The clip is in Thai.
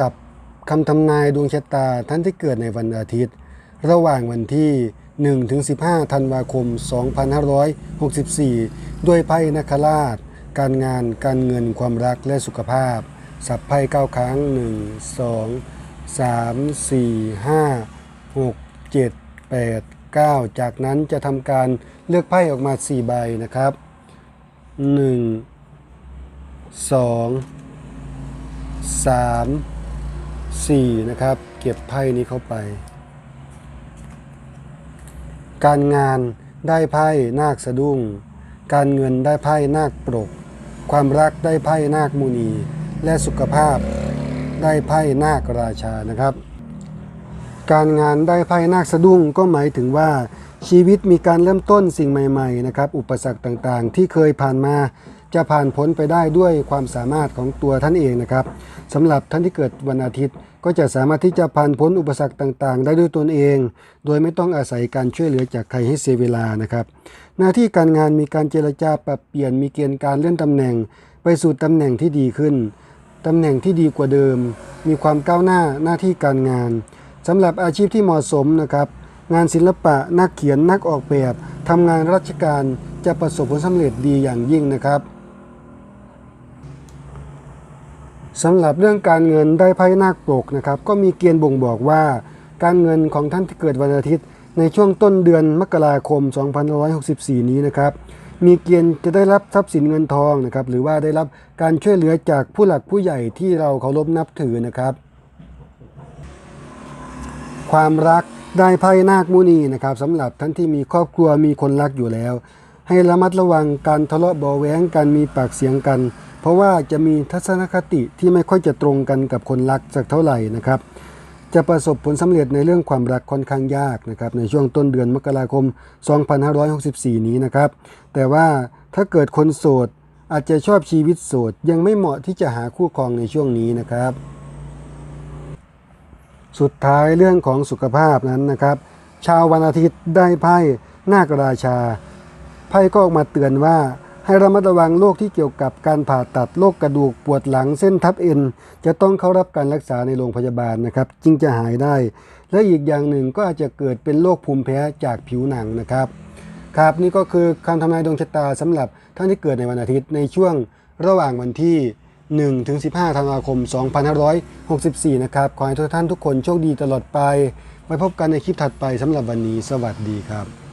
กับคำทำนายดวงชะตาท่านที่เกิดในวันอาทิตย์ ระหว่างวันที่1ถึง15 ธันวาคม 2564 ด้วยไพ่นัคราช การงานการเงินความรักและสุขภาพ สับไพ่9ครั้ง 1 2 3 4 5 6 7 8 9 จากนั้นจะทำการเลือกไพ่ออกมา 4 ใบนะครับ 1 2 3 4นะครับ เก็บไพ่นี้เข้าไป การงานได้ไพ่นาคสะดุ้ง การเงินได้ไพ่นาคปรก ความรักได้ไพ่นาคมุนี และสุขภาพได้ไพ่นาคราชานะครับ การงานได้ไพ่นาคสะดุ้งก็หมายถึงว่าชีวิตมีการเริ่มต้นสิ่งใหม่ ๆ นะครับ อุปสรรคต่างๆ ที่เคยผ่านมา จะผ่านพ้นไปได้ด้วยความสามารถของตัวท่านเองนะครับสำหรับท่านที่เกิดวันอาทิตย์ ก็จะสามารถที่จะผ่านพ้นอุปสรรคต่างๆ ได้ด้วยตนเอง โดยไม่ต้องอาศัยการช่วยเหลือจากใครให้เสียเวลานะครับ หน้าที่การงานมีการเจรจาปรับเปลี่ยนมีเกณฑ์การเลื่อนตำแหน่ง ไปสู่ตำแหน่งที่ดีขึ้นตำแหน่งที่ดีกว่าเดิม มีความก้าวหน้าหน้าที่การงานสำหรับอาชีพที่เหมาะสมนะครับ งานศิลปะนักเขียนนักออกแบบทำงานราชการจะประสบผลสำเร็จดีอย่างยิ่งนะครับ สำหรับเรื่องการเงินได้ไพ่นาคปกนะครับก็มีเกณฑ์บ่งบอกว่า การเงินของท่านที่เกิดวันอาทิตย์ ในช่วงต้นเดือนมกราคม 2564 นี้นะครับมีเกณฑ์จะได้รับทรัพย์สินเงินทองนะครับหรือว่าได้รับการช่วยเหลือจากผู้หลักผู้ใหญ่ที่เราเคารพนับถือนะครับ ความรักได้ไพ่นาคมุนีนะครับสำหรับท่านที่มีครอบครัวมีคนรักอยู่แล้ว ให้ระมัดระวังการทะเลาะเบาะแว้งกันมีปากเสียงกัน เพราะว่าจะมีทัศนคติที่ไม่ค่อยจะตรงกันกับคนรักสักเท่าไหร่นะครับ จะประสบผลสำเร็จในเรื่องความรักค่อนข้างยากนะครับในช่วงต้นเดือนมกราคม 2564 นี้นะครับ แต่ว่าถ้าเกิดคนโสดอาจจะชอบชีวิตโสดยังไม่เหมาะที่จะหาคู่ครองในช่วงนี้นะครับ สุดท้ายเรื่องของสุขภาพนั้นนะครับ ชาววันอาทิตย์ได้ไพ่นาคราชา ไพ่ก็ออกมาเตือนว่า ให้ระมัดระวังโรคที่เกี่ยวกับการผ่าตัดโรคกระดูกปวดหลังเส้นทับเอ็น จะต้องเข้ารับการรักษาในโรงพยาบาลนะครับ จึงจะหายได้ และอีกอย่างหนึ่งก็อาจจะเกิดเป็นโรคภูมิแพ้จากผิวหนังนะครับ ครับนี่ก็คือคำทำนายดวงชะตาสำหรับท่านที่เกิดในวันอาทิตย์ในช่วงระหว่างวันที่1ถึง15ธันวาคม 2564 นะครับ ขอให้ทุกท่านทุกคนโชคดีตลอดไป ไว้พบกันในคลิปถัดไปสำหรับวันนี้ สวัสดีครับ